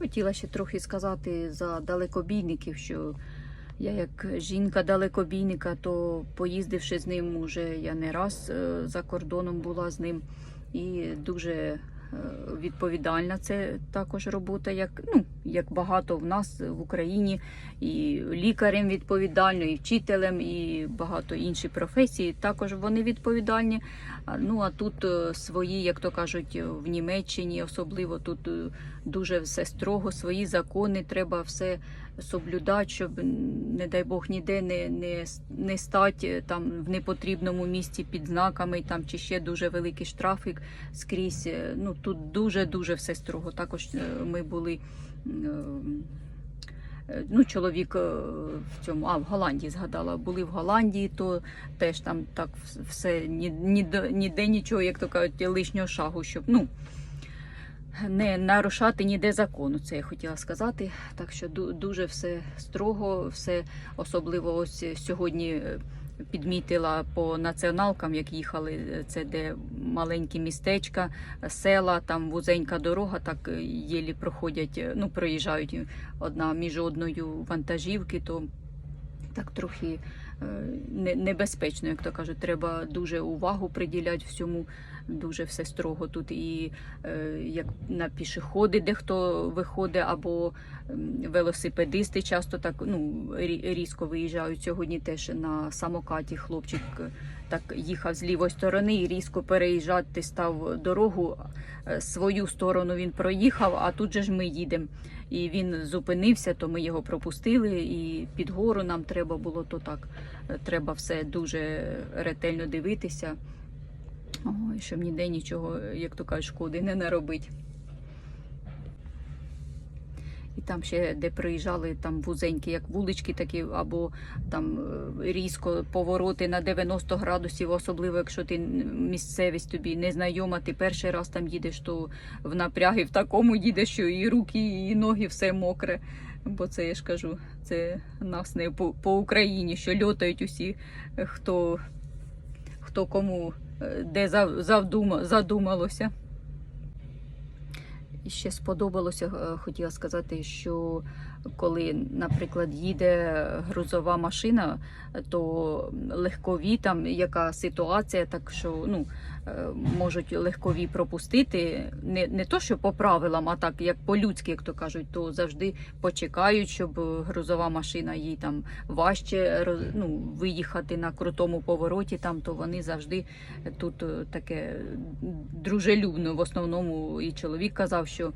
Хотіла ще трохи сказати за далекобійників, що я як жінка далекобійника, то поїздивши з ним, уже я не раз е, за кордоном була з ним. І дуже відповідальна це також робота, як, ну, як багато в нас в Україні, і лікарем відповідально, і вчителем, і багато інші професії. Також вони відповідальні. Ну а тут е, свої, як то кажуть, в Німеччині, особливо тут е, дуже все строго, свої закони, треба все соблюдати, щоб, не дай Бог, ніде не, не, не стати там в непотрібному місці під знаками там, чи ще дуже великі штрафи скрізь. Е, Ну, тут дуже-дуже все строго. Також е, ми були. е, Ну, чоловік е, в цьому, а в Голландії згадала, були в Голландії, то теж там так все ні, ніде, ніде нічого, як то кажуть, лишнього шагу, щоб ну не нарушати ніде закону. Це я хотіла сказати. Так що дуже все строго, все особливо ось сьогодні. е, Підмітила по націоналкам, як їхали, е, це де маленькі містечка, села, там вузенька дорога, так е, єлі проходять, ну проїжджають одна між одною вантажівки, то так трохи небезпечно, як то кажуть. Треба дуже увагу приділяти всьому, дуже все строго тут. І е, як на пішоходи, де хто виходить, або велосипедисти часто так ну, різко виїжджають. Сьогодні теж на самокаті хлопчик е, так їхав з лівої сторони і різко переїжджати став дорогу. Е, Свою сторону він проїхав, а тут же ж ми їдемо. І він зупинився, то ми його пропустили, і під гору нам треба було, то так е, треба все дуже ретельно дивитися, щоб ніде нічого, як то кажуть, шкоди не наробити. І там ще де приїжджали там вузенькі, як вулички такі, або там е, різко повороти на 90 градусів, особливо якщо ти місцевість тобі незнайома, ти перший раз там їдеш, то в напряги в такому їдеш, що і руки, і ноги все мокре. Бо це я ж кажу, це нас не по, по Україні, що льотають усі, е, хто, хто кому е, де задумалося. І ще сподобалося, е, хотіла сказати, що коли, наприклад, їде грузова машина, то легкові там яка ситуація, так що ну, е, можуть легкові пропустити. Не, не то, що по правилам, а так як по-людськи, як то кажуть, то завжди почекають, щоб грузова машина їй там важче ну, виїхати на крутому повороті, там, то вони завжди тут е, таке дружелюбно. В основному і чоловік казав, що